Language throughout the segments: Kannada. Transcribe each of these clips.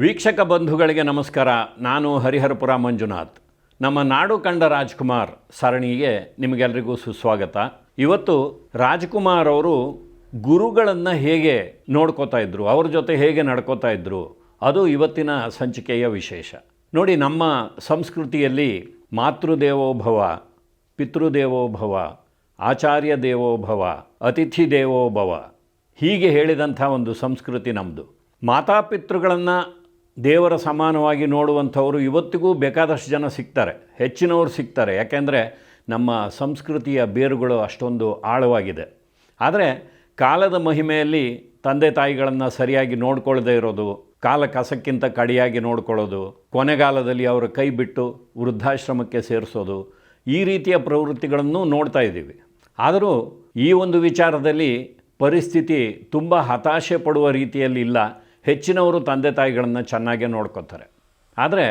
ವೀಕ್ಷಕ ಬಂಧುಗಳಿಗೆ ನಮಸ್ಕಾರ. ನಾನು ಹರಿಹರಪುರ ಮಂಜುನಾಥ್. ನಮ್ಮ ನಾಡು ಕಂಡ ರಾಜ್ಕುಮಾರ್ ಸರಣಿಗೆ ನಿಮಗೆಲ್ಲರಿಗೂ ಸುಸ್ವಾಗತ. ಇವತ್ತು ರಾಜ್ಕುಮಾರ್ ಅವರು ಗುರುಗಳನ್ನು ಹೇಗೆ ನೋಡ್ಕೋತಾ ಇದ್ರು, ಅವ್ರ ಜೊತೆ ಹೇಗೆ ನಡ್ಕೋತಾ ಇದ್ರು, ಅದು ಇವತ್ತಿನ ಸಂಚಿಕೆಯ ವಿಶೇಷ. ನೋಡಿ, ನಮ್ಮ ಸಂಸ್ಕೃತಿಯಲ್ಲಿ ಮಾತೃದೇವೋಭವ, ಪಿತೃದೇವೋಭವ, ಆಚಾರ್ಯ ದೇವೋಭವ, ಅತಿಥಿ ದೇವೋಭವ, ಹೀಗೆ ಹೇಳಿದಂಥ ಒಂದು ಸಂಸ್ಕೃತಿ ನಮ್ಮದು ಮಾತಾಪಿತೃಗಳನ್ನು ದೇವರ ಸಮಾನವಾಗಿ ನೋಡುವಂಥವರು ಇವತ್ತಿಗೂ ಬೇಕಾದಷ್ಟು ಜನ ಸಿಗ್ತಾರೆ. ಹೆಚ್ಚಿನವರು ಸಿಗ್ತಾರೆ. ಯಾಕೆಂದರೆ ನಮ್ಮ ಸಂಸ್ಕೃತಿಯ ಬೇರುಗಳು ಅಷ್ಟೊಂದು ಆಳವಾಗಿದೆ. ಆದರೆ ಕಾಲದ ಮಹಿಮೆಯಲ್ಲಿ ತಂದೆ ತಾಯಿಗಳನ್ನು ಸರಿಯಾಗಿ ನೋಡ್ಕೊಳ್ಳದೆ ಇರೋದು, ಕಾಲ ಕಸಕ್ಕಿಂತ ಕಡಿಯಾಗಿ ನೋಡ್ಕೊಳ್ಳೋದು, ಕೊನೆಗಾಲದಲ್ಲಿ ಅವರ ಕೈ ಬಿಟ್ಟು ವೃದ್ಧಾಶ್ರಮಕ್ಕೆ ಸೇರಿಸೋದು, ಈ ರೀತಿಯ ಪ್ರವೃತ್ತಿಗಳನ್ನು ನೋಡ್ತಾ ಇದ್ದೀವಿ. ಆದರೂ ಈ ಒಂದು ವಿಚಾರದಲ್ಲಿ ಪರಿಸ್ಥಿತಿ ತುಂಬ ಹತಾಶೆ ಪಡುವ ರೀತಿಯಲ್ಲಿ ಇಲ್ಲ. ಹೆಚ್ಚಿನವರು ತಂದೆ ತಾಯಿಗಳನ್ನು ಚೆನ್ನಾಗೇ ನೋಡ್ಕೋತಾರೆ. ಆದರೆ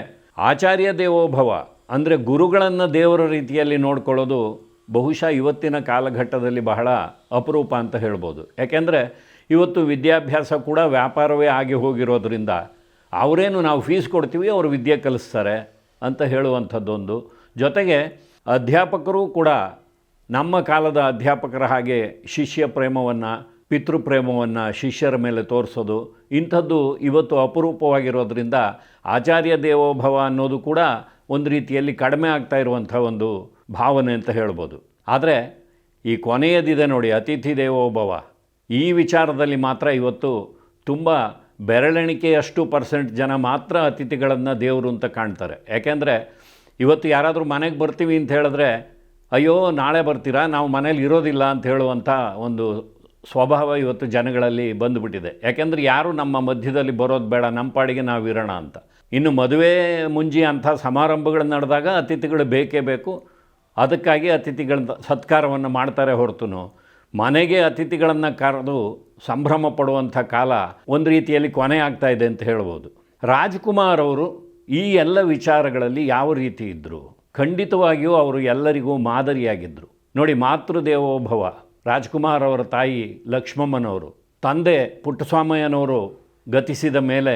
ಆಚಾರ್ಯ ದೇವೋಭವ ಅಂದರೆ ಗುರುಗಳನ್ನು ದೇವರ ರೀತಿಯಲ್ಲಿ ನೋಡ್ಕೊಳ್ಳೋದು ಬಹುಶಃ ಇವತ್ತಿನ ಕಾಲಘಟ್ಟದಲ್ಲಿ ಬಹಳ ಅಪರೂಪ ಅಂತ ಹೇಳ್ಬೋದು. ಯಾಕೆಂದರೆ ಇವತ್ತು ವಿದ್ಯಾಭ್ಯಾಸ ಕೂಡ ವ್ಯಾಪಾರವೇ ಆಗಿ ಹೋಗಿರೋದ್ರಿಂದ ಅವರೇನು ನಾವು ಫೀಸ್ ಕೊಡ್ತೀವಿ, ಅವರು ವಿದ್ಯೆ ಕಲಿಸ್ತಾರೆ ಅಂತ ಹೇಳುವಂಥದ್ದೊಂದು. ಜೊತೆಗೆ ಅಧ್ಯಾಪಕರು ಕೂಡ ನಮ್ಮ ಕಾಲದ ಅಧ್ಯಾಪಕರ ಹಾಗೆ ಶಿಷ್ಯ ಪ್ರೇಮವನ್ನು ಪಿತೃಪ್ರೇಮವನ್ನು ಶಿಷ್ಯರ ಮೇಲೆ ತೋರಿಸೋದು, ಇಂಥದ್ದು ಇವತ್ತು ಅಪರೂಪವಾಗಿರೋದ್ರಿಂದ ಆಚಾರ್ಯ ದೇವೋಭವ ಅನ್ನೋದು ಕೂಡ ಒಂದು ರೀತಿಯಲ್ಲಿ ಕಡಿಮೆ ಆಗ್ತಾ ಇರುವಂಥ ಒಂದು ಭಾವನೆ ಅಂತ ಹೇಳ್ಬೋದು. ಆದರೆ ಈ ಕೊನೆಯದಿದೆ ನೋಡಿ, ಅತಿಥಿ ದೇವೋಭವ ಈ ವಿಚಾರದಲ್ಲಿ ಮಾತ್ರ ಇವತ್ತು ತುಂಬ ಬೆರಳೆಣಿಕೆಯಷ್ಟು ಪರ್ಸೆಂಟ್ ಜನ ಮಾತ್ರ ಅತಿಥಿಗಳನ್ನು ದೇವರು ಅಂತ ಕಾಣ್ತಾರೆ. ಯಾಕೆಂದರೆ ಇವತ್ತು ಯಾರಾದರೂ ಮನೆಗೆ ಬರ್ತೀವಿ ಅಂತ ಹೇಳಿದ್ರೆ, ಅಯ್ಯೋ, ನಾಳೆ ಬರ್ತೀರಾ? ನಾವು ಮನೇಲಿ ಇರೋದಿಲ್ಲ ಅಂತ ಹೇಳುವಂಥ ಒಂದು ಸ್ವಭಾವ ಇವತ್ತು ಜನಗಳಲ್ಲಿ ಬಂದುಬಿಟ್ಟಿದೆ. ಯಾಕೆಂದರೆ ಯಾರು ನಮ್ಮ ಮಧ್ಯದಲ್ಲಿ ಬರೋದು ಬೇಡ ನಮ್ಮ ಪಾಡಿಗೆ ನಾವು ಇರೋಣ ಅಂತ. ಇನ್ನು ಮದುವೆ ಮುಂಜಿ ಅಂಥ ಸಮಾರಂಭಗಳು ನಡೆದಾಗ ಅತಿಥಿಗಳು ಬೇಕೇ ಬೇಕು. ಅದಕ್ಕಾಗಿ ಅತಿಥಿಗಳ ಸತ್ಕಾರವನ್ನು ಮಾಡ್ತಾರೆ ಹೊರತು ಮನೆಗೆ ಅತಿಥಿಗಳನ್ನು ಕರೆದು ಸಂಭ್ರಮ ಪಡುವಂಥ ಕಾಲ ಒಂದು ರೀತಿಯಲ್ಲಿ ಕೊನೆ ಆಗ್ತಾ ಇದೆ ಅಂತ ಹೇಳ್ಬೋದು. ರಾಜ್ಕುಮಾರ್ ಅವರು ಈ ಎಲ್ಲ ವಿಚಾರಗಳಲ್ಲಿ ಯಾವ ರೀತಿ ಇದ್ದರು ಖಂಡಿತವಾಗಿಯೂ ಅವರು ಎಲ್ಲರಿಗೂ ಮಾದರಿಯಾಗಿದ್ದರು ನೋಡಿ, ಮಾತೃದೇವೋಭವ. ರಾಜ್ಕುಮಾರ್ ಅವರ ತಾಯಿ ಲಕ್ಷ್ಮಮ್ಮನವರು, ತಂದೆ ಪುಟ್ಟಸ್ವಾಮಯ್ಯನವರು ಗತಿಸಿದ ಮೇಲೆ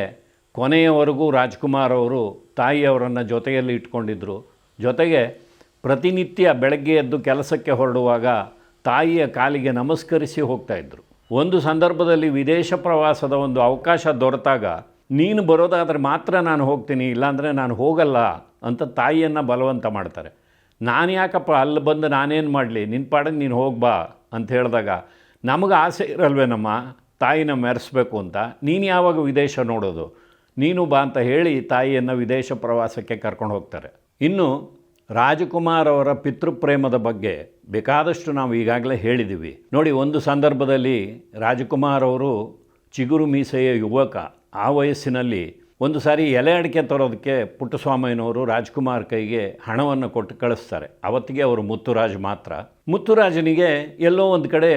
ಕೊನೆಯವರೆಗೂ ರಾಜ್ಕುಮಾರ್ ಅವರು ತಾಯಿಯವರನ್ನು ಜೊತೆಯಲ್ಲಿ ಇಟ್ಕೊಂಡಿದ್ದರು ಜೊತೆಗೆ ಪ್ರತಿನಿತ್ಯ ಬೆಳಗ್ಗೆ ಎದ್ದು ಕೆಲಸಕ್ಕೆ ಹೊರಡುವಾಗ ತಾಯಿಯ ಕಾಲಿಗೆ ನಮಸ್ಕರಿಸಿ ಹೋಗ್ತಾಯಿದ್ರು ಒಂದು ಸಂದರ್ಭದಲ್ಲಿ ವಿದೇಶ ಪ್ರವಾಸದ ಒಂದು ಅವಕಾಶ ದೊರೆತಾಗ, ನೀನು ಬರೋದಾದರೆ ಮಾತ್ರ ನಾನು ಹೋಗ್ತೀನಿ, ಇಲ್ಲಾಂದರೆ ನಾನು ಹೋಗಲ್ಲ ಅಂತ ತಾಯಿಯನ್ನು ಬಲವಂತ ಮಾಡ್ತಾರೆ. ನಾನು ಯಾಕಪ್ಪ ಅಲ್ಲಿ ಬಂದು ನಾನೇನು ಮಾಡಲಿ ನಿನ್ನ ಪಾಡಿಗೆ ನೀನು ಹೋಗ್ಬಾ ಅಂತ ಹೇಳಿದಾಗ, ನಮಗೆ ಆಸೆ ಇರಲ್ವೇನಮ್ಮ ತಾಯಿನ ಮೆರೆಸ್ಬೇಕು ಅಂತ. ನೀನು ಯಾವಾಗ ವಿದೇಶ ನೋಡೋದು? ನೀನು ಬಾ ಅಂತ ಹೇಳಿ ತಾಯಿಯನ್ನು ವಿದೇಶ ಪ್ರವಾಸಕ್ಕೆ ಕರ್ಕೊಂಡು ಹೋಗ್ತಾರೆ. ಇನ್ನು ರಾಜಕುಮಾರ್ ಅವರ ಪಿತೃಪ್ರೇಮದ ಬಗ್ಗೆ ಬೇಕಾದಷ್ಟು ನಾವು ಈಗಾಗಲೇ ಹೇಳಿದ್ದೀವಿ ನೋಡಿ, ಒಂದು ಸಂದರ್ಭದಲ್ಲಿ ರಾಜಕುಮಾರ್ ಅವರು ಚಿಗುರು ಮೀಸೆಯ ಯುವಕ, ಆ ವಯಸ್ಸಿನಲ್ಲಿ ಒಂದು ಸಾರಿ ಎಲೆ ಅಡಿಕೆ ತರೋದಕ್ಕೆ ಪುಟ್ಟಸ್ವಾಮಯ್ಯನವರು ರಾಜ್ಕುಮಾರ್ ಕೈಗೆ ಹಣವನ್ನು ಕೊಟ್ಟು ಕಳಿಸ್ತಾರೆ. ಅವತ್ತಿಗೆ ಅವರು ಮುತ್ತುರಾಜ್ ಮಾತ್ರ. ಮುತ್ತುರಾಜನಿಗೆ ಎಲ್ಲೋ ಒಂದು ಕಡೆ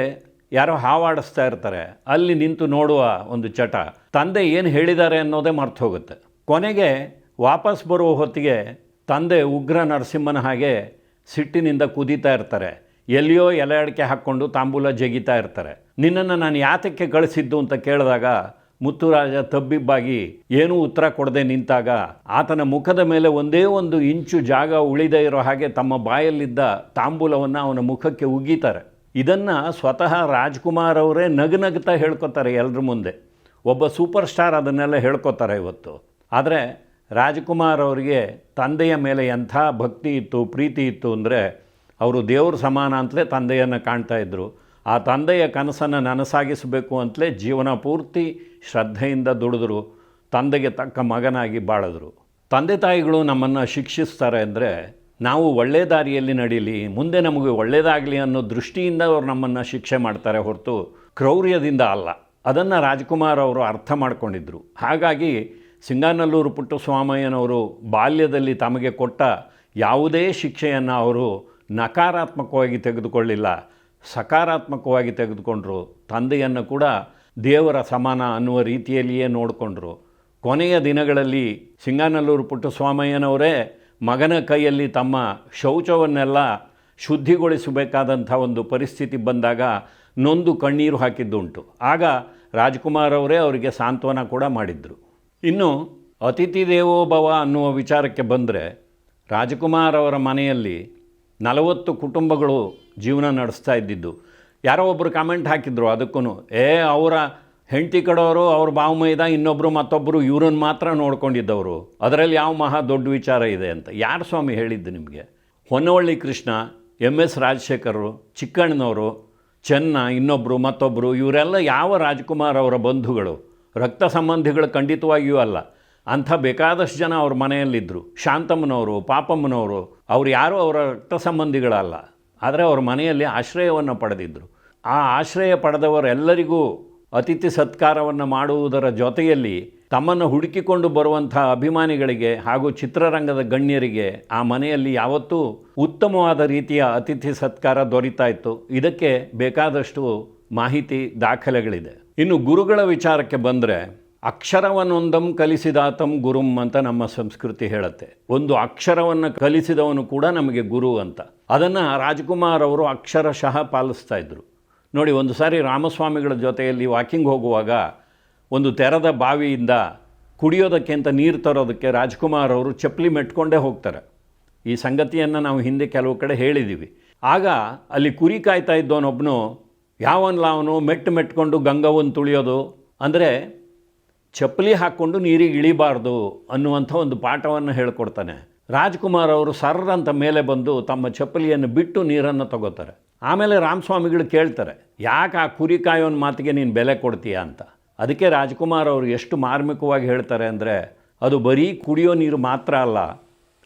ಯಾರೋ ಹಾವಾಡಿಸ್ತಾ ಇರ್ತಾರೆ. ಅಲ್ಲಿ ನಿಂತು ನೋಡುವ ಒಂದು ಚಟ. ತಂದೆ ಏನು ಹೇಳಿದ್ದಾರೆ ಅನ್ನೋದೇ ಮರ್ತು ಹೋಗುತ್ತೆ ಕೊನೆಗೆ ವಾಪಸ್ ಬರುವ ಹೊತ್ತಿಗೆ ತಂದೆ ಉಗ್ರ ನರಸಿಂಹನ ಹಾಗೆ ಸಿಟ್ಟಿನಿಂದ ಕುದೀತಾ ಇರ್ತಾರೆ. ಎಲ್ಲಿಯೋ ಎಲೆ ಅಡಿಕೆ ಹಾಕ್ಕೊಂಡು ತಾಂಬೂಲ ಜಗಿತಾ ಇರ್ತಾರೆ. ನಿನ್ನನ್ನು ನಾನು ಯಾತಕ್ಕೆ ಕಳಿಸಿದ್ದು ಅಂತ ಕೇಳಿದಾಗ ಮುತ್ತುರಾಜ ತಬ್ಬಿಬ್ಬಾಗಿ ಏನೂ ಉತ್ತರ ಕೊಡದೆ ನಿಂತಾಗ ಆತನ ಮುಖದ ಮೇಲೆ ಒಂದೇ ಒಂದು ಇಂಚು ಜಾಗ ಉಳಿದೇ ಇರೋ ಹಾಗೆ ತಮ್ಮ ಬಾಯಲ್ಲಿದ್ದ ತಾಂಬೂಲವನ್ನು ಅವನ ಮುಖಕ್ಕೆ ಉಗೀತಾರೆ ಇದನ್ನು ಸ್ವತಃ ರಾಜ್ಕುಮಾರ್ ಅವರೇ ನಗನಗ್ತಾ ಹೇಳ್ಕೊತಾರೆ ಎಲ್ಲರ ಮುಂದೆ. ಒಬ್ಬ ಸೂಪರ್ ಸ್ಟಾರ್ ಅದನ್ನೆಲ್ಲ ಹೇಳ್ಕೊತಾರೆ ಇವತ್ತು. ಆದರೆ ರಾಜ್ಕುಮಾರ್ ಅವರಿಗೆ ತಂದೆಯ ಮೇಲೆ ಎಂಥ ಭಕ್ತಿ ಇತ್ತು, ಪ್ರೀತಿ ಇತ್ತು ಅಂದರೆ ಅವರು ದೇವ್ರ ಸಮಾನ ಅಂತಲೇ ತಂದೆಯನ್ನು ಕಾಣ್ತಾ ಇದ್ದರು ಆ ತಂದೆಯ ಕನಸನ್ನು ನನಸಾಗಿಸಬೇಕು ಅಂತಲೇ ಜೀವನ ಪೂರ್ತಿ ಶ್ರದ್ಧೆಯಿಂದ ದುಡಿದ್ರು, ತಂದೆಗೆ ತಕ್ಕ ಮಗನಾಗಿ ಬಾಳಿದ್ರು. ತಂದೆ ತಾಯಿಗಳು ನಮ್ಮನ್ನು ಶಿಕ್ಷಿಸ್ತಾರೆ ಅಂದರೆ ನಾವು ಒಳ್ಳೆ ದಾರಿಯಲ್ಲಿ ನಡೀಲಿ, ಮುಂದೆ ನಮಗೆ ಒಳ್ಳೆಯದಾಗಲಿ ಅನ್ನೋ ದೃಷ್ಟಿಯಿಂದ ಅವರು ನಮ್ಮನ್ನು ಶಿಕ್ಷೆ ಮಾಡ್ತಾರೆ ಹೊರತು ಕ್ರೌರ್ಯದಿಂದ ಅಲ್ಲ. ಅದನ್ನು ರಾಜ್ಕುಮಾರ್ ಅವರು ಅರ್ಥ ಮಾಡಿಕೊಂಡಿದ್ದರು ಹಾಗಾಗಿ ಸಿಂಗಾನಲ್ಲೂರು ಪುಟ್ಟಸ್ವಾಮಯ್ಯನವರು ಬಾಲ್ಯದಲ್ಲಿ ತಮಗೆ ಕೊಟ್ಟ ಯಾವುದೇ ಶಿಕ್ಷೆಯನ್ನು ಅವರು ನಕಾರಾತ್ಮಕವಾಗಿ ತೆಗೆದುಕೊಳ್ಳಿಲ್ಲ. ಸಕಾರಾತ್ಮಕವಾಗಿ ತೆಗೆದುಕೊಂಡರು. ತಂದೆಯನ್ನು ಕೂಡ ದೇವರ ಸಮಾನ ಅನ್ನುವ ರೀತಿಯಲ್ಲಿಯೇ ನೋಡಿಕೊಂಡ್ರು. ಕೊನೆಯ ದಿನಗಳಲ್ಲಿ ಸಿಂಗಾನಲ್ಲೂರು ಪುಟ್ಟಸ್ವಾಮಯ್ಯನವರೇ ಮಗನ ಕೈಯಲ್ಲಿ ತಮ್ಮ ಶೌಚವನ್ನೆಲ್ಲ ಶುದ್ಧಿಗೊಳಿಸಬೇಕಾದಂಥ ಒಂದು ಪರಿಸ್ಥಿತಿ ಬಂದಾಗ ನೊಂದು ಕಣ್ಣೀರು ಹಾಕಿದ್ದುಂಟು. ಆಗ ರಾಜ್ಕುಮಾರ್ ಅವರೇ ಅವರಿಗೆ ಸಾಂತ್ವನ ಕೂಡ ಮಾಡಿದರು. ಇನ್ನು ಅತಿಥಿ ದೇವೋಭವ ಅನ್ನುವ ವಿಚಾರಕ್ಕೆ ಬಂದರೆ ರಾಜಕುಮಾರ್ ಅವರ ಮನೆಯಲ್ಲಿ ನಲವತ್ತು ಕುಟುಂಬಗಳು ಜೀವನ ನಡೆಸ್ತಾ ಇದ್ದಿದ್ದು. ಯಾರೋ ಒಬ್ಬರು ಕಾಮೆಂಟ್ ಹಾಕಿದ್ರು ಅದಕ್ಕೂ ಏ, ಅವರ ಹೆಂಡತಿ ಕಡೋರು, ಅವ್ರ ಬಾವು ಮೈದ ಇನ್ನೊಬ್ಬರು ಮತ್ತೊಬ್ಬರು ಇವ್ರನ್ನ ಮಾತ್ರ ನೋಡ್ಕೊಂಡಿದ್ದವರು. ಅದರಲ್ಲಿ ಯಾವ ಮಹಾ ದೊಡ್ಡ ವಿಚಾರ ಇದೆ ಅಂತ. ಯಾರು ಸ್ವಾಮಿ ಹೇಳಿದ್ದು ನಿಮಗೆ? ಹೊನ್ನವಳ್ಳಿ ಕೃಷ್ಣ ಎಂ ಎಸ್ ರಾಜಶೇಖರರು, ಚಿಕ್ಕಣ್ಣನವರು, ಚೆನ್ನ ಇನ್ನೊಬ್ಬರು ಮತ್ತೊಬ್ಬರು ಇವರೆಲ್ಲ ಯಾವ ರಾಜ್ಕುಮಾರ್ ಅವರ ಬಂಧುಗಳು? ರಕ್ತ ಸಂಬಂಧಿಗಳು ಖಂಡಿತವಾಗಿಯೂ ಅಲ್ಲ. ಅಂಥ ಬೇಕಾದಷ್ಟು ಜನ ಅವ್ರ ಮನೆಯಲ್ಲಿದ್ದರು ಶಾಂತಮ್ಮನವರು, ಪಾಪಮ್ಮನವರು ಅವ್ರು ಯಾರೂ ಅವರ ರಕ್ತ ಸಂಬಂಧಿಗಳಲ್ಲ ಆದರೆ ಅವ್ರ ಮನೆಯಲ್ಲಿ ಆಶ್ರಯವನ್ನು ಪಡೆದಿದ್ದರು ಆ ಆಶ್ರಯ ಪಡೆದವರೆಲ್ಲರಿಗೂ ಅತಿಥಿ ಸತ್ಕಾರವನ್ನು ಮಾಡುವುದರ ಜೊತೆಯಲ್ಲಿ ತಮ್ಮನ್ನು ಹುಡುಕಿಕೊಂಡು ಬರುವಂಥ ಅಭಿಮಾನಿಗಳಿಗೆ ಹಾಗೂ ಚಿತ್ರರಂಗದ ಗಣ್ಯರಿಗೆ ಆ ಮನೆಯಲ್ಲಿ ಯಾವತ್ತೂ ಉತ್ತಮವಾದ ರೀತಿಯ ಅತಿಥಿ ಸತ್ಕಾರ ದೊರೀತಾ ಇತ್ತು. ಇದಕ್ಕೆ ಬೇಕಾದಷ್ಟು ಮಾಹಿತಿ, ದಾಖಲೆಗಳಿದೆ. ಇನ್ನು ಗುರುಗಳ ವಿಚಾರಕ್ಕೆ ಬಂದರೆ ಅಕ್ಷರವನ್ನೊಂದಂ ಕಲಿಸಿದಾತಂ ಗುರುಂ ಅಂತ ನಮ್ಮ ಸಂಸ್ಕೃತಿ ಹೇಳುತ್ತೆ. ಒಂದು ಅಕ್ಷರವನ್ನು ಕಲಿಸಿದವನು ಕೂಡ ನಮಗೆ ಗುರು ಅಂತ. ಅದನ್ನು ರಾಜ್ಕುಮಾರ್ ಅವರು ಅಕ್ಷರಶಃ ಪಾಲಿಸ್ತಾ ಇದ್ದರು ನೋಡಿ, ಒಂದು ಸಾರಿ ರಾಮಸ್ವಾಮಿಗಳ ಜೊತೆಯಲ್ಲಿ ವಾಕಿಂಗ್ ಹೋಗುವಾಗ ಒಂದು ತೆರೆದ ಬಾವಿಯಿಂದ ಕುಡಿಯೋದಕ್ಕೆ ಅಂತ ನೀರು ತರೋದಕ್ಕೆ ರಾಜ್ಕುಮಾರ್ ಅವರು ಚಪ್ಪಲಿ ಮೆಟ್ಕೊಂಡೇ ಹೋಗ್ತಾರೆ. ಈ ಸಂಗತಿಯನ್ನು ನಾವು ಹಿಂದೆ ಕೆಲವು ಕಡೆ ಹೇಳಿದ್ದೀವಿ ಆಗ ಅಲ್ಲಿ ಕುರಿ ಕಾಯ್ತಾ ಇದ್ದವನೊಬ್ಬನು ಯಾವನ್ಲ ಅವನು? ಮೆಟ್ಟು ಮೆಟ್ಕೊಂಡು ಗಂಗವನ್ನು ತುಳಿಯೋದು? ಅಂದರೆ ಚಪ್ಪಲಿ ಹಾಕ್ಕೊಂಡು ನೀರಿಗೆ ಇಳಿಬಾರ್ದು ಅನ್ನುವಂಥ ಒಂದು ಪಾಠವನ್ನು ಹೇಳ್ಕೊಡ್ತಾನೆ. ರಾಜ್ಕುಮಾರ್ ಅವರು ಸರ್ರಂತ ಮೇಲೆ ಬಂದು ತಮ್ಮ ಚಪ್ಪಲಿಯನ್ನು ಬಿಟ್ಟು ನೀರನ್ನು ತಗೋತಾರೆ. ಆಮೇಲೆ ರಾಮಸ್ವಾಮಿಗಳು ಕೇಳ್ತಾರೆ, ಯಾಕೆ ಆ ಕುರಿ ಕಾಯೋನ ಮಾತಿಗೆ ನೀನು ಬೆಲೆ ಕೊಡ್ತೀಯ ಅಂತ. ಅದಕ್ಕೆ ರಾಜ್ಕುಮಾರ್ ಅವರು ಎಷ್ಟು ಮಾರ್ಮಿಕವಾಗಿ ಹೇಳ್ತಾರೆ ಅಂದರೆ, ಅದು ಬರೀ ಕುಡಿಯೋ ನೀರು ಮಾತ್ರ ಅಲ್ಲ,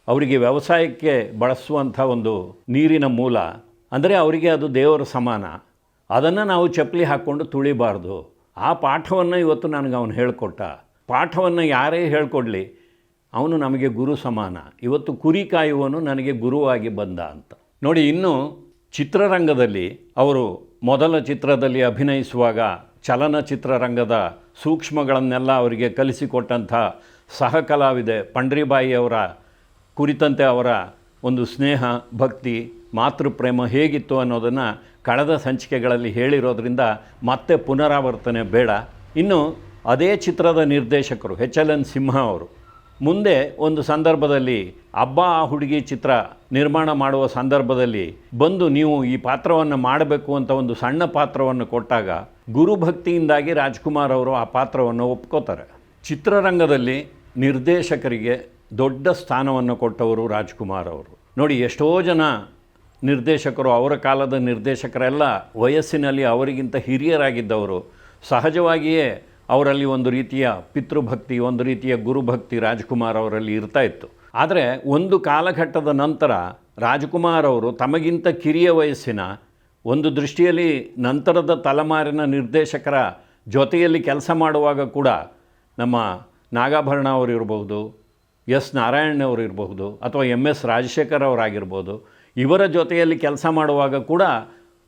ಅವರಿಗೆ ವ್ಯವಸಾಯಕ್ಕೆ ಬಳಸುವಂಥ ಒಂದು ನೀರಿನ ಮೂಲ. ಅಂದರೆ ಅವರಿಗೆ ಅದು ದೇವರ ಸಮಾನ. ಅದನ್ನು ನಾವು ಚಪ್ಪಲಿ ಹಾಕ್ಕೊಂಡು ತುಳಿಬಾರ್ದು. ಆ ಪಾಠವನ್ನು ಇವತ್ತು ನನಗೆ ಅವನು ಹೇಳಿಕೊಟ್ಟ. ಪಾಠವನ್ನು ಯಾರೇ ಹೇಳ್ಕೊಡ್ಲಿ, ಅವನು ನಮಗೆ ಗುರು ಸಮಾನ. ಇವತ್ತು ಕುರಿ ಕಾಯುವನು ನನಗೆ ಗುರುವಾಗಿ ಬಂದ ಅಂತ. ನೋಡಿ, ಇನ್ನು ಚಿತ್ರರಂಗದಲ್ಲಿ ಅವರು ಮೊದಲ ಚಿತ್ರದಲ್ಲಿ ಅಭಿನಯಿಸುವಾಗ ಚಲನಚಿತ್ರರಂಗದ ಸೂಕ್ಷ್ಮಗಳನ್ನೆಲ್ಲ ಅವರಿಗೆ ಕಲಿಸಿಕೊಟ್ಟಂಥ ಸಹ ಕಲಾವಿದೆ ಪಂಡ್ರಿಬಾಯಿ ಅವರ ಕುರಿತಂತೆ ಅವರ ಒಂದು ಸ್ನೇಹ, ಭಕ್ತಿ ಮಾತೃಪ್ರೇಮ ಹೇಗಿತ್ತು ಅನ್ನೋದನ್ನು ಕಳೆದ ಸಂಚಿಕೆಗಳಲ್ಲಿ ಹೇಳಿರೋದ್ರಿಂದ ಮತ್ತೆ ಪುನರಾವರ್ತನೆ ಬೇಡ. ಇನ್ನು ಅದೇ ಚಿತ್ರದ ನಿರ್ದೇಶಕರು ಎಚ್ ಎಲ್ ಎನ್ ಸಿಂಹ ಅವರು ಮುಂದೆ ಒಂದು ಸಂದರ್ಭದಲ್ಲಿ ಅಬ್ಬ ಆ ಹುಡುಗಿ ಚಿತ್ರ ನಿರ್ಮಾಣ ಮಾಡುವ ಸಂದರ್ಭದಲ್ಲಿ ಬಂದು ನೀವು ಈ ಪಾತ್ರವನ್ನು ಮಾಡಬೇಕು ಅಂತ ಒಂದು ಸಣ್ಣ ಪಾತ್ರವನ್ನು ಕೊಟ್ಟಾಗ ಗುರುಭಕ್ತಿಯಿಂದಾಗಿ ರಾಜ್ಕುಮಾರ್ ಅವರು ಆ ಪಾತ್ರವನ್ನು ಒಪ್ಕೋತಾರೆ. ಚಿತ್ರರಂಗದಲ್ಲಿ ನಿರ್ದೇಶಕರಿಗೆ ದೊಡ್ಡ ಸ್ಥಾನವನ್ನು ಕೊಟ್ಟವರು ರಾಜ್ಕುಮಾರ್ ಅವರು. ನೋಡಿ, ಎಷ್ಟೋ ಜನ ನಿರ್ದೇಶಕರು, ಅವರ ಕಾಲದ ನಿರ್ದೇಶಕರೆಲ್ಲ ವಯಸ್ಸಿನಲ್ಲಿ ಅವರಿಗಿಂತ ಹಿರಿಯರಾಗಿದ್ದವರು. ಸಹಜವಾಗಿಯೇ ಅವರಲ್ಲಿ ಒಂದು ರೀತಿಯ ಪಿತೃಭಕ್ತಿ, ಒಂದು ರೀತಿಯ ಗುರುಭಕ್ತಿ ರಾಜ್ಕುಮಾರ್ ಅವರಲ್ಲಿ ಇರ್ತಾ ಇತ್ತು. ಆದರೆ ಒಂದು ಕಾಲಘಟ್ಟದ ನಂತರ ರಾಜ್ಕುಮಾರ್ ಅವರು ತಮಗಿಂತ ಕಿರಿಯ ವಯಸ್ಸಿನ ಒಂದು ದೃಷ್ಟಿಯಲ್ಲಿ ನಂತರದ ತಲೆಮಾರಿನ ನಿರ್ದೇಶಕರ ಜೊತೆಯಲ್ಲಿ ಕೆಲಸ ಮಾಡುವಾಗ ಕೂಡ ನಮ್ಮ ನಾಗಾಭರಣ ಇರಬಹುದು ಎಸ್ ನಾರಾಯಣ್ ಅವರು ಇರಬಹುದು ಅಥವಾ ಎಂ ಎಸ್ ರಾಜಶೇಖರ್ ಅವರಾಗಿರ್ಬೋದು ಇವರ ಜೊತೆಯಲ್ಲಿ ಕೆಲಸ ಮಾಡುವಾಗ ಕೂಡ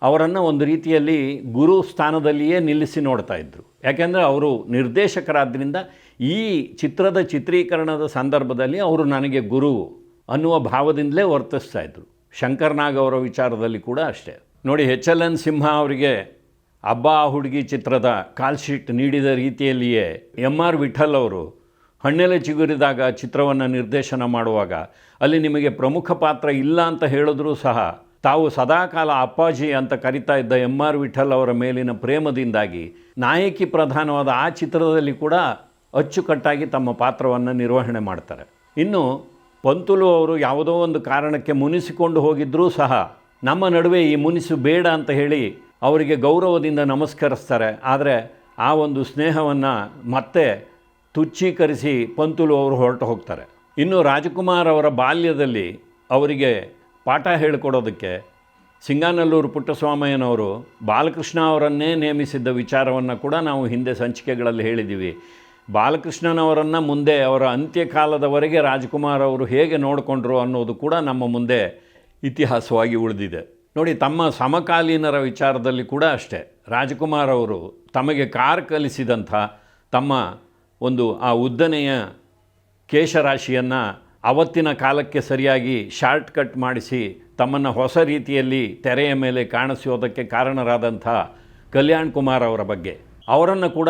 ಅವರನ್ನು ಒಂದು ರೀತಿಯಲ್ಲಿ ಗುರು ಸ್ಥಾನದಲ್ಲಿಯೇ ನಿಲ್ಲಿಸಿ ನೋಡ್ತಾ ಇದ್ದರು ಯಾಕೆಂದರೆ ಅವರು ನಿರ್ದೇಶಕರಾದ್ದರಿಂದ ಈ ಚಿತ್ರದ ಚಿತ್ರೀಕರಣದ ಸಂದರ್ಭದಲ್ಲಿ ಅವರು ನನಗೆ ಗುರು ಅನ್ನುವ ಭಾವದಿಂದಲೇ ವರ್ತಿಸ್ತಾ ಇದ್ದರು ಶಂಕರ್ನಾಗ್ ಅವರ ವಿಚಾರದಲ್ಲಿ ಕೂಡ ಅಷ್ಟೇ. ನೋಡಿ, ಎಚ್ ಎಲ್ ಎನ್ ಸಿಂಹ ಅವರಿಗೆ ಅಬ್ಬಾ ಹುಡುಗಿ ಚಿತ್ರದ ಕಾಲ್ಶೀಟ್ ನೀಡಿದ ರೀತಿಯಲ್ಲಿಯೇ ಎಂ ಆರ್ ವಿಠಲ್ ಅವರು ಹಣ್ಣೆಲೆ ಚಿಗುರಿದಾಗ ಚಿತ್ರವನ್ನು ನಿರ್ದೇಶನ ಮಾಡುವಾಗ ಅಲ್ಲಿ ನಿಮಗೆ ಪ್ರಮುಖ ಪಾತ್ರ ಇಲ್ಲ ಅಂತ ಹೇಳಿದ್ರೂ ಸಹ ತಾವು ಸದಾಕಾಲ ಅಪ್ಪಾಜಿ ಅಂತ ಕರಿತಾ ಇದ್ದ ಎಂ ಆರ್ ವಿಠಲ್ ಅವರ ಮೇಲಿನ ಪ್ರೇಮದಿಂದಾಗಿ ನಾಯಕಿ ಪ್ರಧಾನವಾದ ಆ ಚಿತ್ರದಲ್ಲಿ ಕೂಡ ಅಚ್ಚುಕಟ್ಟಾಗಿ ತಮ್ಮ ಪಾತ್ರವನ್ನು ನಿರ್ವಹಣೆ ಮಾಡ್ತಾರೆ. ಇನ್ನು ಪಂತುಲು ಅವರು ಯಾವುದೋ ಒಂದು ಕಾರಣಕ್ಕೆ ಮುನಿಸಿಕೊಂಡು ಹೋಗಿದ್ದರೂ ಸಹ ನಮ್ಮ ನಡುವೆ ಈ ಮುನಿಸು ಬೇಡ ಅಂತ ಹೇಳಿ ಅವರಿಗೆ ಗೌರವದಿಂದ ನಮಸ್ಕರಿಸ್ತಾರೆ. ಆದರೆ ಆ ಒಂದು ಸ್ನೇಹವನ್ನು ಮತ್ತೆ ತುಚ್ಛೀಕರಿಸಿ ಪಂತುಲು ಅವರು ಹೊರಟು ಹೋಗ್ತಾರೆ. ಇನ್ನು ರಾಜಕುಮಾರ್ ಅವರ ಬಾಲ್ಯದಲ್ಲಿ ಅವರಿಗೆ ಪಾಠ ಹೇಳಿಕೊಡೋದಕ್ಕೆ ಸಿಂಗಾನಲ್ಲೂರು ಪುಟ್ಟಸ್ವಾಮಯ್ಯನವರು ಬಾಲಕೃಷ್ಣ ಅವರನ್ನೇ ನೇಮಿಸಿದ್ದ ವಿಚಾರವನ್ನು ಕೂಡ ನಾವು ಹಿಂದೆ ಸಂಚಿಕೆಗಳಲ್ಲಿ ಹೇಳಿದ್ದೀವಿ. ಬಾಲಕೃಷ್ಣನವರನ್ನು ಮುಂದೆ ಅವರ ಅಂತ್ಯಕಾಲದವರೆಗೆ ರಾಜಕುಮಾರ್ ಅವರು ಹೇಗೆ ನೋಡಿಕೊಂಡ್ರು ಅನ್ನೋದು ಕೂಡ ನಮ್ಮ ಮುಂದೆ ಇತಿಹಾಸವಾಗಿ ಉಳಿದಿದೆ. ನೋಡಿ, ತಮ್ಮ ಸಮಕಾಲೀನರ ವಿಚಾರದಲ್ಲಿ ಕೂಡ ಅಷ್ಟೇ. ರಾಜಕುಮಾರ್ ಅವರು ತಮಗೆ ಕಾರ್ ಕಲಿಸಿದಂಥ ತಮ್ಮ ಒಂದು ಆ ಉದ್ದನೆಯ ಕೇಶರಾಶಿಯನ್ನು ಅವತ್ತಿನ ಕಾಲಕ್ಕೆ ಸರಿಯಾಗಿ ಶಾರ್ಟ್ ಕಟ್ ಮಾಡಿಸಿ ತಮ್ಮನ್ನು ಹೊಸ ರೀತಿಯಲ್ಲಿ ತೆರೆಯ ಮೇಲೆ ಕಾಣಿಸೋದಕ್ಕೆ ಕಾರಣರಾದಂಥ ಕಲ್ಯಾಣ್ ಕುಮಾರ್ ಅವರ ಬಗ್ಗೆ. ಅವರನ್ನು ಕೂಡ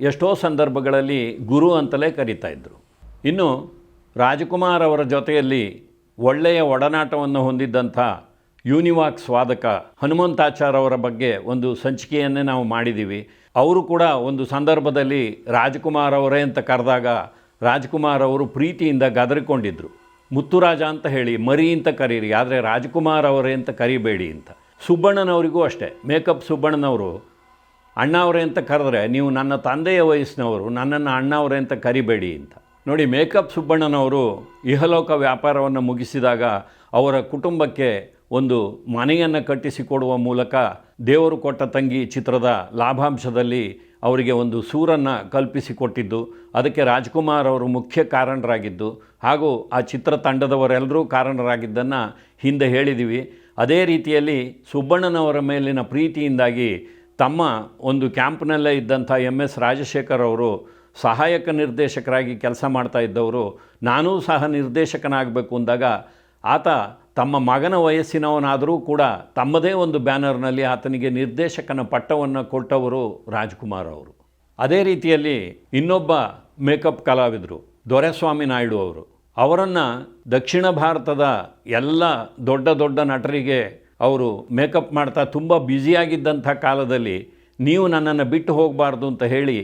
ಎಷ್ಟೋ ಸಂದರ್ಭಗಳಲ್ಲಿ ಗುರು ಅಂತಲೇ ಕರೀತಾ ಇದ್ದರು ಇನ್ನು ರಾಜಕುಮಾರ್ ಅವರ ಜೊತೆಯಲ್ಲಿ ಒಳ್ಳೆಯ ಒಡನಾಟವನ್ನು ಹೊಂದಿದ್ದಂಥ ಯೂನಿವಾಕ್ಸ್ ವಾದಕ ಹನುಮಂತಾಚಾರ್ ಅವರ ಬಗ್ಗೆ ಒಂದು ಸಂಚಿಕೆಯನ್ನೇ ನಾವು ಮಾಡಿದ್ದೀವಿ. ಅವರು ಕೂಡ ಒಂದು ಸಂದರ್ಭದಲ್ಲಿ ರಾಜ್ಕುಮಾರ್ ಅವರೇ ಅಂತ ಕರೆದಾಗ ರಾಜ್ಕುಮಾರ್ ಅವರು ಪ್ರೀತಿಯಿಂದ ಗದರಿಕೊಂಡಿದ್ದರು ಮುತ್ತುರಾಜ ಅಂತ ಹೇಳಿ, ಮರಿ ಅಂತ ಕರೀರಿ, ಆದರೆ ರಾಜ್ಕುಮಾರ್ ಅವರೇ ಅಂತ ಕರಿಬೇಡಿ ಅಂತ. ಸುಬ್ಬಣ್ಣನವರಿಗೂ ಅಷ್ಟೇ. ಮೇಕಪ್ ಸುಬ್ಬಣ್ಣನವರು ಅಣ್ಣವರೇ ಅಂತ ಕರೆದ್ರೆ, ನೀವು ನನ್ನ ತಂದೆಯ ವಯಸ್ಸಿನವರು, ನನ್ನನ್ನು ಅಣ್ಣವರೇ ಅಂತ ಕರಿಬೇಡಿ ಅಂತ. ನೋಡಿ, ಮೇಕಪ್ ಸುಬ್ಬಣ್ಣನವರು ಇಹಲೋಕ ವ್ಯಾಪಾರವನ್ನು ಮುಗಿಸಿದಾಗ ಅವರ ಕುಟುಂಬಕ್ಕೆ ಒಂದು ಮನೆಯನ್ನು ಕಟ್ಟಿಸಿಕೊಡುವ ಮೂಲಕ ದೇವರು ಕೊಟ್ಟ ತಂಗಿ ಚಿತ್ರದ ಲಾಭಾಂಶದಲ್ಲಿ ಅವರಿಗೆ ಒಂದು ಸೂರನ್ನು ಕಲ್ಪಿಸಿಕೊಟ್ಟಿದ್ದು, ಅದಕ್ಕೆ ರಾಜ್ಕುಮಾರ್ ಅವರು ಮುಖ್ಯ ಕಾರಣರಾಗಿದ್ದು, ಹಾಗೂ ಆ ಚಿತ್ರ ತಂಡದವರೆಲ್ಲರೂ ಕಾರಣರಾಗಿದ್ದನ್ನು ಹಿಂದೆ ಹೇಳಿದ್ದೀವಿ ಅದೇ ರೀತಿಯಲ್ಲಿ ಸುಬ್ಬಣ್ಣನವರ ಮೇಲಿನ ಪ್ರೀತಿಯಿಂದಾಗಿ ತಮ್ಮ ಒಂದು ಕ್ಯಾಂಪ್ನಲ್ಲೇ ಇದ್ದಂಥ ಎಂ ಎಸ್ ರಾಜಶೇಖರ್ ಅವರು ಸಹಾಯಕ ನಿರ್ದೇಶಕರಾಗಿ ಕೆಲಸ ಮಾಡ್ತಾ ಇದ್ದವರು, ನಾನೂ ಸಹ ನಿರ್ದೇಶಕನಾಗಬೇಕು ಅಂದಾಗ ಆತ ತಮ್ಮ ಮಗನ ವಯಸ್ಸಿನವನಾದರೂ ಕೂಡ ತಮ್ಮದೇ ಒಂದು ಬ್ಯಾನರ್ನಲ್ಲಿ ಆತನಿಗೆ ನಿರ್ದೇಶಕನ ಪಟ್ಟವನ್ನು ಕೊಟ್ಟವರು ರಾಜ್ಕುಮಾರ್ ಅವರು. ಅದೇ ರೀತಿಯಲ್ಲಿ ಇನ್ನೊಬ್ಬ ಮೇಕಪ್ ಕಲಾವಿದರು, ದೊರೆಸ್ವಾಮಿ ನಾಯ್ಡು ಅವರು. ಅವರನ್ನು ದಕ್ಷಿಣ ಭಾರತದ ಎಲ್ಲ ದೊಡ್ಡ ದೊಡ್ಡ ನಟರಿಗೆ ಅವರು ಮೇಕಪ್ ಮಾಡ್ತಾ ತುಂಬ ಬ್ಯುಸಿಯಾಗಿದ್ದಂಥ ಕಾಲದಲ್ಲಿ ನೀವು ನನ್ನನ್ನು ಬಿಟ್ಟು ಹೋಗಬಾರ್ದು ಅಂತ ಹೇಳಿ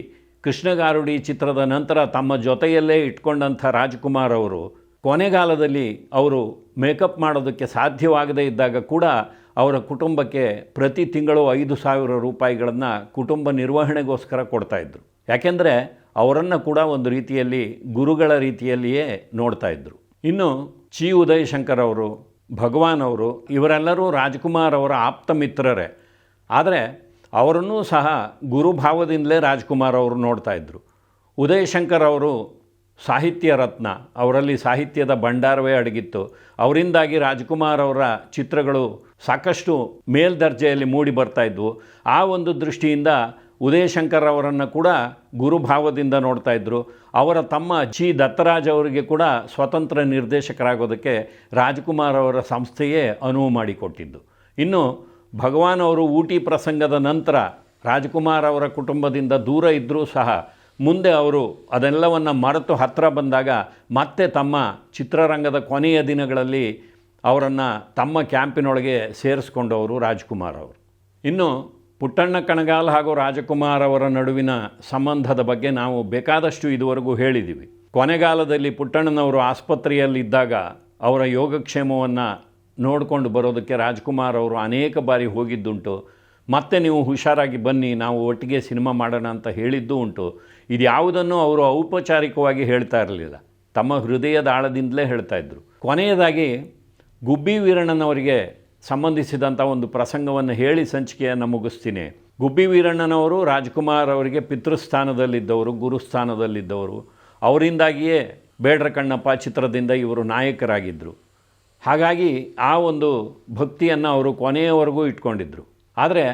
ಕೃಷ್ಣಗಾರುಡಿ ಚಿತ್ರದ ನಂತರ ತಮ್ಮ ಜೊತೆಯಲ್ಲೇ ಇಟ್ಕೊಂಡಂಥ ರಾಜ್ಕುಮಾರ್ ಅವರು ಕೊನೆಗಾಲದಲ್ಲಿ ಅವರು ಮೇಕಪ್ ಮಾಡೋದಕ್ಕೆ ಸಾಧ್ಯವಾಗದೇ ಇದ್ದಾಗ ಕೂಡ ಅವರ ಕುಟುಂಬಕ್ಕೆ ಪ್ರತಿ ತಿಂಗಳು ಐದು ಸಾವಿರ ರೂಪಾಯಿಗಳನ್ನು ಕುಟುಂಬ ನಿರ್ವಹಣೆಗೋಸ್ಕರ ಕೊಡ್ತಾಯಿದ್ರು ಯಾಕೆಂದರೆ ಅವರನ್ನು ಕೂಡ ಒಂದು ರೀತಿಯಲ್ಲಿ ಗುರುಗಳ ರೀತಿಯಲ್ಲಿಯೇ ನೋಡ್ತಾ ಇದ್ದರು ಇನ್ನು ಚಿ ಉದಯ್ ಶಂಕರ್ ಅವರು, ಭಗವಾನ್ ಅವರು, ಇವರೆಲ್ಲರೂ ರಾಜ್ಕುಮಾರ್ ಅವರ ಆಪ್ತ ಮಿತ್ರರೇ. ಆದರೆ ಅವರನ್ನೂ ಸಹ ಗುರುಭಾವದಿಂದಲೇ ರಾಜ್ಕುಮಾರ್ ಅವರು ನೋಡ್ತಾ ಇದ್ದರು ಉದಯ್ ಶಂಕರ್ ಅವರು ಸಾಹಿತ್ಯ ರತ್ನ. ಅವರಲ್ಲಿ ಸಾಹಿತ್ಯದ ಭಂಡಾರವೇ ಅಡಗಿತ್ತು. ಅವರಿಂದಾಗಿ ರಾಜ್ಕುಮಾರ್ ಅವರ ಚಿತ್ರಗಳು ಸಾಕಷ್ಟು ಮೇಲ್ದರ್ಜೆಯಲ್ಲಿ ಮೂಡಿ ಬರ್ತಾ ಇದ್ವು. ಆ ಒಂದು ದೃಷ್ಟಿಯಿಂದ ಉದಯಶಂಕರ್ ಅವರನ್ನು ಕೂಡ ಗುರುಭಾವದಿಂದ ನೋಡ್ತಾ ಇದ್ದರು ಅವರ ತಮ್ಮ ಜಿ. ದತ್ತರಾಜ್ ಅವರಿಗೆ ಕೂಡ ಸ್ವತಂತ್ರ ನಿರ್ದೇಶಕರಾಗೋದಕ್ಕೆ ರಾಜ್ಕುಮಾರ್ ಅವರ ಸಂಸ್ಥೆಯೇ ಅನುವು ಮಾಡಿಕೊಟ್ಟಿದ್ದು. ಇನ್ನು ಭಗವಾನ್ ಅವರು ಊಟಿ ಪ್ರಸಂಗದ ನಂತರ ರಾಜ್ಕುಮಾರ್ ಅವರ ಕುಟುಂಬದಿಂದ ದೂರ ಇದ್ದರೂ ಸಹ ಮುಂದೆ ಅವರು ಅದೆಲ್ಲವನ್ನು ಮರೆತು ಹತ್ತಿರ ಬಂದಾಗ ಮತ್ತೆ ತಮ್ಮ ಚಿತ್ರರಂಗದ ಕೊನೆಯ ದಿನಗಳಲ್ಲಿ ಅವರನ್ನು ತಮ್ಮ ಕ್ಯಾಂಪಿನೊಳಗೆ ಸೇರಿಸ್ಕೊಂಡವರು ರಾಜ್ಕುಮಾರ್ ಅವರು. ಇನ್ನು ಪುಟ್ಟಣ್ಣ ಕಣಗಾಲ್ ಹಾಗೂ ರಾಜಕುಮಾರ್ ಅವರ ನಡುವಿನ ಸಂಬಂಧದ ಬಗ್ಗೆ ನಾವು ಬೇಕಾದಷ್ಟು ಇದುವರೆಗೂ ಹೇಳಿದ್ದೀವಿ ಕೊನೆಗಾಲದಲ್ಲಿ ಪುಟ್ಟಣ್ಣನವರು ಆಸ್ಪತ್ರೆಯಲ್ಲಿದ್ದಾಗ ಅವರ ಯೋಗಕ್ಷೇಮವನ್ನು ನೋಡಿಕೊಂಡು ಬರೋದಕ್ಕೆ ರಾಜ್ಕುಮಾರ್ ಅವರು ಅನೇಕ ಬಾರಿ ಹೋಗಿದ್ದುಂಟು. ಮತ್ತೆ ನೀವು ಹುಷಾರಾಗಿ ಬನ್ನಿ, ನಾವು ಒಟ್ಟಿಗೆ ಸಿನಿಮಾ ಮಾಡೋಣ ಅಂತ ಹೇಳಿದ್ದೂ ಉಂಟು. ಇದು ಯಾವುದನ್ನು ಅವರು ಔಪಚಾರಿಕವಾಗಿ ಹೇಳ್ತಾ ಇರಲಿಲ್ಲ. ತಮ್ಮ ಹೃದಯದ ಆಳದಿಂದಲೇ ಹೇಳ್ತಾ ಇದ್ದರು ಕೊನೆಯದಾಗಿ ಗುಬ್ಬಿ ವೀರಣ್ಣನವರಿಗೆ ಸಂಬಂಧಿಸಿದಂಥ ಒಂದು ಪ್ರಸಂಗವನ್ನು ಹೇಳಿ ಸಂಚಿಕೆಯನ್ನು ಮುಗಿಸ್ತೀನಿ. ಗುಬ್ಬಿ ವೀರಣ್ಣನವರು ರಾಜ್ಕುಮಾರ್ ಅವರಿಗೆ ಪಿತೃಸ್ಥಾನದಲ್ಲಿದ್ದವರು, ಗುರುಸ್ಥಾನದಲ್ಲಿದ್ದವರು. ಅವರಿಂದಾಗಿಯೇ ಬೇಡ್ರ ಕಣ್ಣಪ್ಪ ಚಿತ್ರದಿಂದ ಇವರು ನಾಯಕರಾಗಿದ್ದರು ಹಾಗಾಗಿ ಆ ಒಂದು ಭಕ್ತಿಯನ್ನು ಅವರು ಕೊನೆಯವರೆಗೂ ಇಟ್ಕೊಂಡಿದ್ದರು ಆದರೆ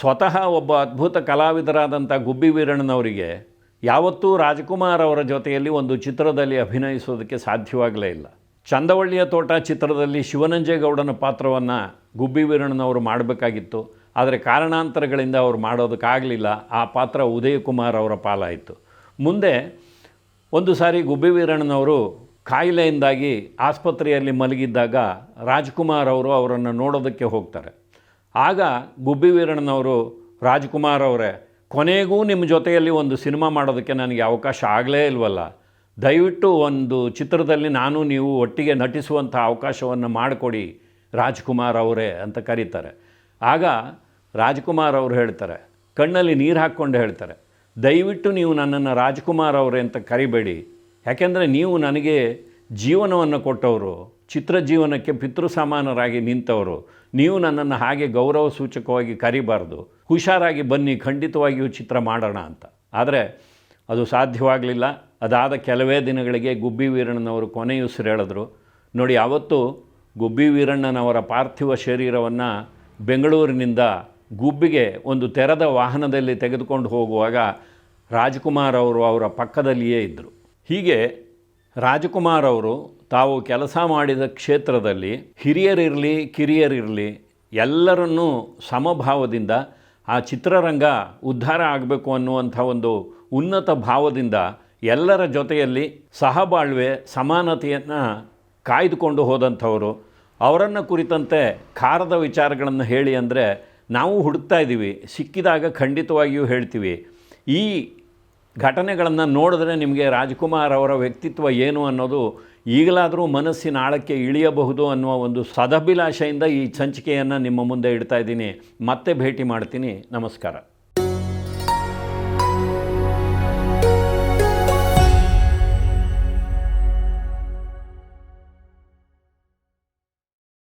ಸ್ವತಃ ಒಬ್ಬ ಅದ್ಭುತ ಕಲಾವಿದರಾದಂಥ ಗುಬ್ಬಿ ವೀರಣ್ಣನವರಿಗೆ ಯಾವತ್ತೂ ರಾಜಕುಮಾರ್ ಅವರ ಜೊತೆಯಲ್ಲಿ ಒಂದು ಚಿತ್ರದಲ್ಲಿ ಅಭಿನಯಿಸೋದಕ್ಕೆ ಸಾಧ್ಯವಾಗಲೇ ಇಲ್ಲ. ಚಂದವಳ್ಳಿಯ ತೋಟ ಚಿತ್ರದಲ್ಲಿ ಶಿವನಂಜೇಗೌಡನ ಪಾತ್ರವನ್ನು ಗುಬ್ಬಿ ವೀರಣ್ಣನವರು ಮಾಡಬೇಕಾಗಿತ್ತು. ಆದರೆ ಕಾರಣಾಂತರಗಳಿಂದ ಅವರು ಮಾಡೋದಕ್ಕಾಗಲಿಲ್ಲ. ಆ ಪಾತ್ರ ಉದಯಕುಮಾರ್ ಅವರ ಪಾಲಾಯಿತು. ಮುಂದೆ ಒಂದು ಸಾರಿ ಗುಬ್ಬಿ ವೀರಣ್ಣನವರು ಕಾಯಿಲೆಯಿಂದಾಗಿ ಆಸ್ಪತ್ರೆಯಲ್ಲಿ ಮಲಗಿದ್ದಾಗ ರಾಜ್ಕುಮಾರ್ ಅವರು ಅವರನ್ನು ನೋಡೋದಕ್ಕೆ ಹೋಗ್ತಾರೆ. ಆಗ ಗುಬ್ಬಿ ವೀರಣ್ಣನವರು ರಾಜ್ಕುಮಾರ್ ಅವರೇ, ಕೊನೆಗೂ ನಿಮ್ಮ ಜೊತೆಯಲ್ಲಿ ಒಂದು ಸಿನಿಮಾ ಮಾಡೋದಕ್ಕೆ ನನಗೆ ಅವಕಾಶ ಆಗಲೇ ಇಲ್ವಲ್ಲ? ದಯವಿಟ್ಟು ಒಂದು ಚಿತ್ರದಲ್ಲಿ ನಾನು ನೀವು ಒಟ್ಟಿಗೆ ನಟಿಸುವಂಥ ಅವಕಾಶವನ್ನು ಮಾಡಿಕೊಡಿ, ರಾಜ್ಕುಮಾರ್ ಅವರೇ ಅಂತ ಕರೀತಾರೆ. ಆಗ ರಾಜ್ಕುಮಾರ್ ಅವರು ಹೇಳ್ತಾರೆ, ಕಣ್ಣಲ್ಲಿ ನೀರು ಹಾಕ್ಕೊಂಡು ಹೇಳ್ತಾರೆ, ದಯವಿಟ್ಟು ನೀವು ನನ್ನನ್ನು ರಾಜ್ಕುಮಾರ್ ಅವರೇ ಅಂತ ಕರಿಬೇಡಿ. ಯಾಕೆಂದರೆ ನೀವು ನನಗೆ ಜೀವನವನ್ನು ಕೊಟ್ಟವರು ಚಿತ್ರ ಜೀವನಕ್ಕೆ ಪಿತೃ ಸಮಾನರಾಗಿ ನಿಂತವರು. ನೀವು ನನ್ನನ್ನು ಹಾಗೆ ಗೌರವ ಸೂಚಕವಾಗಿ ಕರಿಬಾರ್ದು. ಹುಷಾರಾಗಿ ಬನ್ನಿ ಖಂಡಿತವಾಗಿಯೂ ಚಿತ್ರ ಮಾಡೋಣ ಅಂತ. ಆದರೆ ಅದು ಸಾಧ್ಯವಾಗಲಿಲ್ಲ. ಅದಾದ ಕೆಲವೇ ದಿನಗಳಿಗೆ ಗುಬ್ಬಿ ವೀರಣ್ಣನವರು ಕೊನೆಯುಸಿರೆಳೆದರು ನೋಡಿ, ಅವತ್ತು ಗುಬ್ಬಿ ವೀರಣ್ಣನವರ ಪಾರ್ಥಿವ ಶರೀರವನ್ನು ಬೆಂಗಳೂರಿನಿಂದ ಗುಬ್ಬಿಗೆ ಒಂದು ತೆರೆದ ವಾಹನದಲ್ಲಿ ತೆಗೆದುಕೊಂಡು ಹೋಗುವಾಗ ರಾಜ್ಕುಮಾರ್ ಅವರು ಅವರ ಪಕ್ಕದಲ್ಲಿಯೇ ಇದ್ದರು ಹೀಗೆ ರಾಜ್ಕುಮಾರ್ ಅವರು ತಾವು ಕೆಲಸ ಮಾಡಿದ ಕ್ಷೇತ್ರದಲ್ಲಿ ಹಿರಿಯರಿರಲಿ, ಕಿರಿಯರಿರಲಿ ಎಲ್ಲರನ್ನೂ ಸಮಭಾವದಿಂದ ಆ ಚಿತ್ರರಂಗ ಉದ್ಧಾರ ಆಗಬೇಕು ಅನ್ನುವಂಥ ಒಂದು ಉನ್ನತ ಭಾವದಿಂದ ಎಲ್ಲರ ಜೊತೆಯಲ್ಲಿ ಸಹಬಾಳ್ವೆ, ಸಮಾನತೆಯನ್ನು ಕಾಯ್ದುಕೊಂಡು ಹೋದಂಥವರು. ಅವರನ್ನು ಕುರಿತಂತೆ ಖಾರದ ವಿಚಾರಗಳನ್ನು ಹೇಳಿ ಅಂದರೆ ನಾವು ಹುಡುಕ್ತಾ ಇದ್ದೀವಿ. ಸಿಕ್ಕಿದಾಗ ಖಂಡಿತವಾಗಿಯೂ ಹೇಳ್ತೀವಿ. ಈ ಘಟನೆಗಳನ್ನು ನೋಡಿದ್ರೆ ನಿಮಗೆ ರಾಜ್ಕುಮಾರ್ ಅವರ ವ್ಯಕ್ತಿತ್ವ ಏನು ಅನ್ನೋದು ಈಗಲಾದರೂ ಮನಸ್ಸಿನ ಆಳಕ್ಕೆ ಇಳಿಯಬಹುದು ಅನ್ನುವ ಒಂದು ಸದಭಿಲಾಷೆಯಿಂದ ಈ ಸಂಚಿಕೆಯನ್ನು ನಿಮ್ಮ ಮುಂದೆ ಇಡ್ತಾ ಇದ್ದೀನಿ. ಮತ್ತೆ ಭೇಟಿ ಮಾಡ್ತೀನಿ. ನಮಸ್ಕಾರ.